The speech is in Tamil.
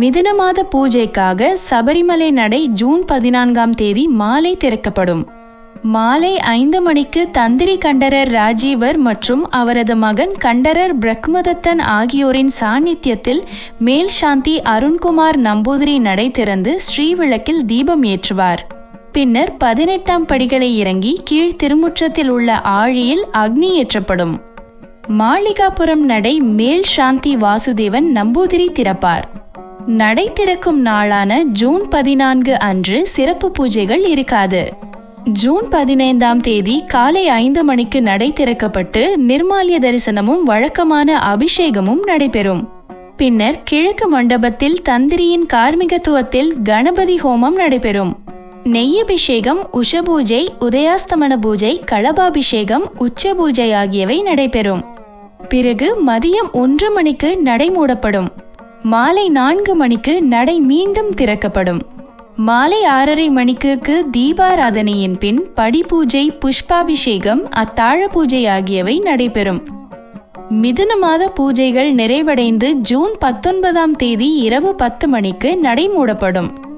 மிதுன மாத பூஜைக்காக சபரிமலை நடை ஜூன் பதினான்காம் தேதி மாலை திறக்கப்படும். மாலை ஐந்து மணிக்கு தந்திரி கண்டரர் ராஜீவர் மற்றும் அவரது மகன் கண்டரர் பிரக்மதத்தன் ஆகியோரின் சாநித்தியத்தில் மேல் சாந்தி அருண்குமார் நம்பூதிரி நடை திறந்து ஸ்ரீவிளக்கில் தீபம் ஏற்றுவார். பின்னர் பதினெட்டாம் படிகளை இறங்கி கீழ் திருமுற்றத்தில் உள்ள ஆழியில் அக்னி ஏற்றப்படும். மாளிகாபுரம் நடை மேல் சாந்தி வாசுதேவன் நம்பூதிரி திறப்பார். நடை திறக்கும் நாளான ஜூன் பதினான்கு அன்று சிறப்பு பூஜைகள் இருக்காது. ஜூன் பதினைந்தாம் தேதி காலை ஐந்து மணிக்கு நடை திறக்கப்பட்டு நிர்மால்ய தரிசனமும் வழக்கமான அபிஷேகமும் நடைபெறும். பின்னர் கிழக்கு மண்டபத்தில் தந்திரியின் கார்மிகத்துவத்தில் கணபதி ஹோமம் நடைபெறும். நெய்யபிஷேகம் உஷபூஜை உதயாஸ்தமன பூஜை களபாபிஷேகம் உச்ச பூஜை ஆகியவை நடைபெறும். பிறகு மதியம் ஒன்று மணிக்கு நடை மூடப்படும். மாலை நான்கு மணிக்கு நடை மீண்டும் திறக்கப்படும். மாலை ஆறரை மணிக்கு தீபாராதனையின் பின் படிபூஜை புஷ்பாபிஷேகம் அத்தாழ பூஜை ஆகியவை நடைபெறும். மிதுன மாத பூஜைகள் நிறைவடைந்து ஜூன் பத்தொன்பதாம் தேதி இரவு பத்து மணிக்கு நடை மூடப்படும்.